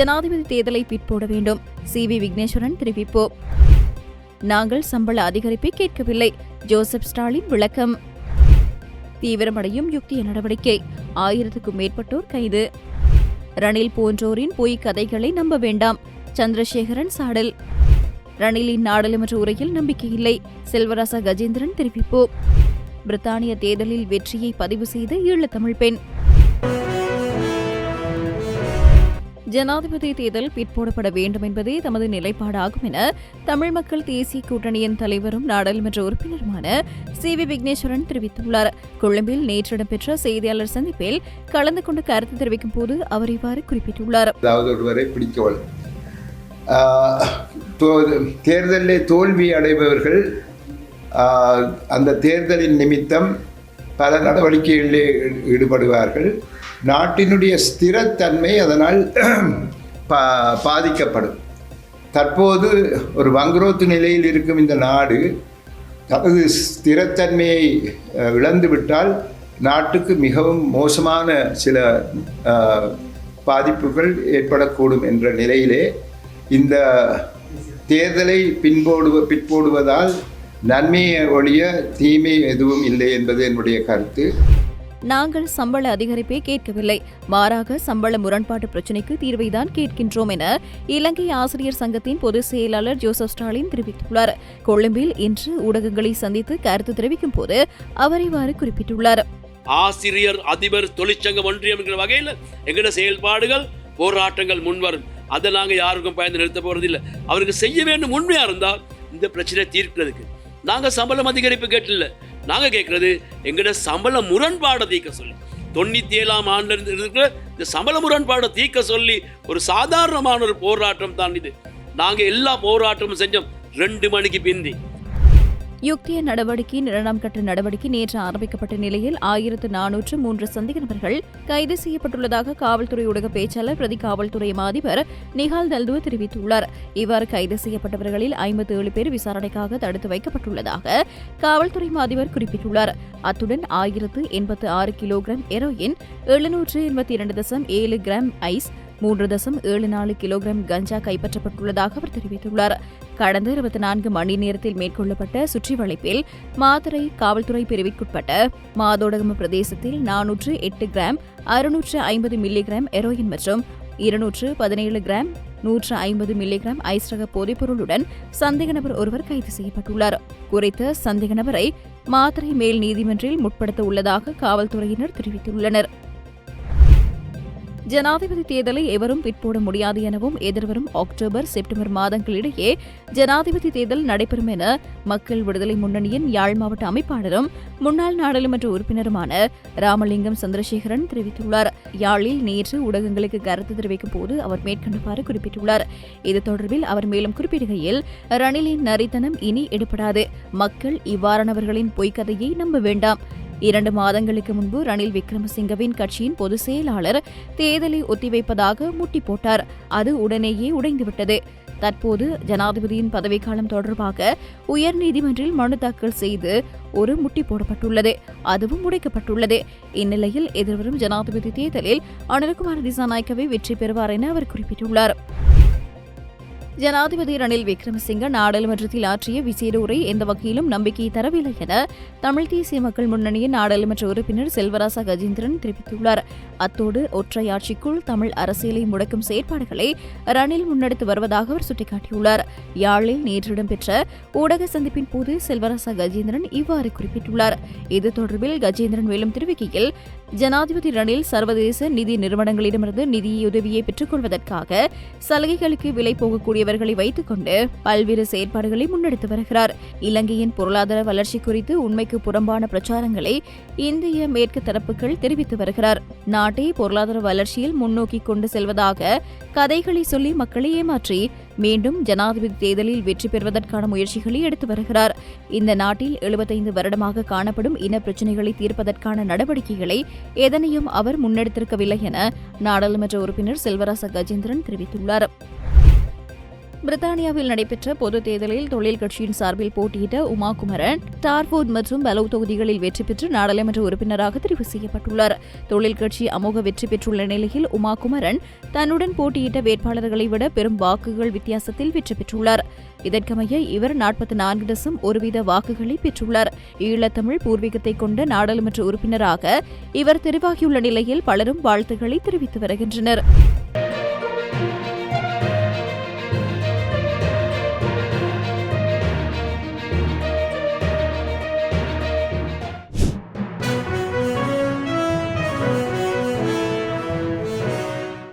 ஜனாதிபதி தேர்தலை பிற்போட வேண்டும். சி. வி. விக்னேஸ்வரன் தெரிவிப்பு. நாங்கள் சம்பள அதிகரிப்பை கேட்கவில்லை. ஜோசப் ஸ்டாலின் விளக்கம். தீவிரமடையும் யுக்திய நடவடிக்கை. ஆயிரத்துக்கும் மேற்பட்டோர் கைது. ரணில் போன்றோரின் பொய் கதைகளை நம்ப வேண்டாம். சந்திரசேகரன் சாடல். ரணிலின் நாடாளுமன்ற உரையில் நம்பிக்கையில்லை செல்வராசா கஜேந்திரன் தெரிவிப்பு. பிரித்தானிய தேர்தலில் வெற்றியை பதிவு செய்த ஈழத்தமிழ் பெண். ஜனாதிபதி தேர்தல் பிற்போடப்பட வேண்டும் என்பதே தமது நிலைப்பாடாகும் என தமிழ் மக்கள் தேசிய கூட்டணியின் தலைவரும் நாடாளுமன்ற உறுப்பினருமான சி வி விக்னேஸ்வரன் தெரிவித்துள்ளார். கொழும்பில் நேற்று இடம்பெற்ற செய்தியாளர் சந்திப்பில் கலந்து கொண்டு கருத்து தெரிவிக்கும் போது அவர் இவ்வாறு குறிப்பிட்டுள்ளார். தேர்தலில் தோல்வி அடைபவர்கள் அந்த தேர்தலின் நிமித்தம் பல நடவடிக்கைகளிலே ஈ- ஈடுபடுவார்கள். நாட்டினுடைய ஸ்திரத்தன்மை அதனால் பா பாதிக்கப்படும். தற்போது ஒரு வங்குரோத்து நிலையில் இருக்கும் இந்த நாடு தனது ஸ்திரத்தன்மையை இழந்துவிட்டால் நாட்டுக்கு மிகவும் மோசமான சில பாதிப்புகள் ஏற்படக்கூடும் என்ற நிலையிலே இந்த தேர்தலை பின்போடுவ பிற்போடுவதால் நன்மையை ஒழிய தீமை எதுவும் இல்லை என்பது என்னுடைய கருத்து. நாங்கள் சம்பள அதிகரிப்பை கேட்கவில்லை. மாறாக சம்பள முரண்பாட்டு பிரச்சினைக்கு தீர்வைதான் கேட்கின்றோம் என இலங்கை ஆசிரியர் சங்கத்தின் பொதுச் செயலாளர் ஜோசப் ஸ்டாலின் தெரிவித்துள்ளார். கொழும்பில் இன்று ஊடகங்களை சந்தித்து கருத்து தெரிவிக்கும் போது அவர் இவ்வாறு குறிப்பிட்டுள்ளார். ஆசிரியர் அதிபர் தொழிற்சங்கம் ஒன்றியம் என்கிற வகையில் எங்களோட செயல்பாடுகள் போராட்டங்கள் முன்வரும். அதை நாங்கள் யாருக்கும் பயந்து நிறுத்த போறதில்லை. அவருக்கு செய்ய வேண்டும் உண்மையா இருந்தால் இந்த பிரச்சனை தீர்க்கிறதுக்கு. நாங்கள் சம்பளம் அதிகரிப்பு கேட்டல நாங்கள் கேட்குறது எங்களோட சம்பள முரண்பாடை தீர்க்க சொல்லி. தொண்ணூற்றி ஏழாம் ஆண்டுல இருந்து இருக்கிற இந்த சம்பள முரண்பாடை தீர்க்க சொல்லி ஒரு சாதாரணமான ஒரு போராட்டம் தான் இது. நாங்கள் எல்லா போராட்டமும் செஞ்சோம். ரெண்டு மணிக்கு பிந்தி. யுக்திய நடவடிக்கை இரண்டாம் கட்ட நடவடிக்கை நேற்று ஆரம்பிக்கப்பட்ட நிலையில் ஆயிரத்து நானூற்று மூன்று சந்தேக நபர்கள் கைது செய்யப்பட்டுள்ளதாக காவல்துறை ஊடக பேச்சாளர் பிரதி காவல்துறை மாதிபர் நிஹால் தல்துவ தெரிவித்துள்ளார். இவ்வாறு கைது செய்யப்பட்டவர்களில் ஐம்பத்தி ஏழு பேர் விசாரணைக்காக தடுத்து வைக்கப்பட்டுள்ளதாக காவல்துறை அதிபர் குறிப்பிட்டுள்ளார். அத்துடன் ஆயிரத்து எண்பத்து ஆறு கிலோகிராம் ஹெரோயின் எழுநூற்று எண்பத்தி இரண்டு தசம் ஏழு கிராம் ஐஸ் மூன்று தசம் ஏழு நாலு கிலோகிராம் கஞ்சா கைப்பற்றப்பட்டுள்ளதாக அவர் தெரிவித்துள்ளார். கடந்த இருபத்தி நான்கு மணி நேரத்தில் மேற்கொள்ளப்பட்ட சுற்றி வளைப்பில் மாதுரை காவல்துறை பிரிவிற்குட்பட்ட மாதோடகம பிரதேசத்தில் நானூற்று எட்டு கிராம் அறுநூற்று ஐம்பது மில்லிகிராம் ஹெரோயின் மற்றும் இருநூற்று பதினேழு கிராம் நூற்று ஐம்பது மில்லிகிராம் ஐஸ்ரக போதைப்பொருளுடன் சந்தேக நபர் ஒருவர் கைது செய்யப்பட்டுள்ளார். குறித்த சந்தேக நபரை மாத்தறை மேல் நீதிமன்றில் முற்படுத்த உள்ளதாக காவல்துறையினர் தெரிவித்துள்ளனர். ஜனாதிபதி தேர்தலை எவரும் பிற்போட முடியாது எனவும் எதிர்வரும் அக்டோபர் செப்டம்பர் மாதங்களிடையே ஜனாதிபதி தேர்தல் நடைபெறும் என மக்கள் விடுதலை முன்னணியின் யாழ் மாவட்ட அமைப்பாளரும் முன்னாள் நாடாளுமன்ற உறுப்பினருமான ராமலிங்கம் சந்திரசேகரன் தெரிவித்துள்ளார். யாழில் நேற்று ஊடகங்களுக்கு கருத்து தெரிவிக்கும் போது அவர் மேற்கண்டவாறு குறிப்பிட்டுள்ளார். இது தொடர்பில் அவர் மேலும் குறிப்பிடுகையில் ரணிலின் நரித்தனம் இனி எடுபடாது. மக்கள் இவ்வாறானவர்களின் பொய்க்கதையை நம்ப வேண்டாம். இரண்டு மாதங்களுக்கு முன்பு ரணில் விக்ரமசிங்கவின் கட்சியின் பொதுச் செயலாளர் தேர்தலை ஒத்திவைப்பதாக முட்டி போட்டார். அது உடனேயே உடைந்துவிட்டது. தற்போது ஜனாதிபதியின் பதவிக்காலம் தொடர்பாக உயர்நீதிமன்றில் மனு தாக்கல் செய்து ஒரு முட்டி போடப்பட்டுள்ளது. அதுவும் உடைக்கப்பட்டுள்ளது. இந்நிலையில் எதிர்வரும் ஜனாதிபதி தேர்தலில் அனில்குமார் திசாநாயக்கவே வெற்றி பெறுவார் என அவர் குறிப்பிட்டுள்ளார். ஜனாதிபதி ரணில் விக்ரமசிங்க நாடாளுமன்றத்தில் ஆற்றிய விசேட உரை எந்த வகையிலும் நம்பிக்கை தரவில்லை என தமிழ் தேசிய மக்கள் முன்னணியின் நாடாளுமன்ற உறுப்பினர் செல்வராசா கஜேந்திரன் தெரிவித்துள்ளார். அத்தோடு ஒற்றையாட்சிக்குள் தமிழ் அரசியலை முடக்கும் செயற்பாடுகளை ரணில் முன்னெடுத்து வருவதாக அவர் சுட்டிக்காட்டியுள்ளார். யாழில் நேற்று இடம்பெற்ற ஊடக சந்திப்பின் போது செல்வராசா கஜேந்திரன் இவ்வாறு குறிப்பிட்டுள்ளார். இது தொடர்பில் கஜேந்திரன் மேலும் தெரிவிக்கையில் ஜனாதிபதி ரணில் சர்வதேச நிதி நிறுவனங்களிடமிருந்து நிதியுதவியை பெற்றுக் கொள்வதற்காக சலுகைகளுக்கு விலை தலைவர்களை வைத்துக் கொண்டு பல்வேறு செயற்பாடுகளை முன்னெடுத்து வருகிறார். இலங்கையின் பொருளாதார வளர்ச்சி குறித்து உண்மைக்கு புறம்பான பிரச்சாரங்களை இந்திய மேற்கு தரப்புகள் தெரிவித்து வருகிறார். நாட்டை பொருளாதார வளர்ச்சியில் முன்னோக்கி கொண்டு செல்வதாக கதைகளை சொல்லி மக்களை ஏமாற்றி மீண்டும் ஜனாதிபதி தேர்தலில் வெற்றி பெறுவதற்கான முயற்சிகளை எடுத்து வருகிறார். இந்த நாட்டில் எழுபத்தைந்து வருடமாக காணப்படும் இன பிரச்சினைகளை தீர்ப்பதற்கான நடவடிக்கைகளை எதனையும் அவர் முன்னெடுத்திருக்கவில்லை என நாடாளுமன்ற உறுப்பினர் செல்வராச கஜேந்திரன் தெரிவித்துள்ளார். பிரித்தானியாவில் நடைபெற்ற பொதுத் தேர்தலில் தொழில் கட்சியின் சார்பில் போட்டியிட்ட உமா குமரன் டார்போர்ட் மற்றும் பலவ் தொகுதிகளில் வெற்றி பெற்று நாடாளுமன்ற உறுப்பினராக தெரிவு செய்யப்பட்டுள்ளார். தொழில் கட்சி அமோக வெற்றி பெற்றுள்ள நிலையில் உமா குமரன் தன்னுடன் போட்டியிட்ட வேட்பாளர்களை விட பெரும் வாக்குகள் வித்தியாசத்தில் வெற்றி பெற்றுள்ளார். இதற்கமைய இவர் நாற்பத்தி நான்கு தசம் ஒருவித வாக்குகளை பெற்றுள்ளார். ஈழத்தமிழ் பூர்வீகத்தை கொண்ட நாடாளுமன்ற உறுப்பினராக இவர் தெரிவாகியுள்ள நிலையில் பலரும் வாழ்த்துக்களை தெரிவித்து வருகின்றனர்.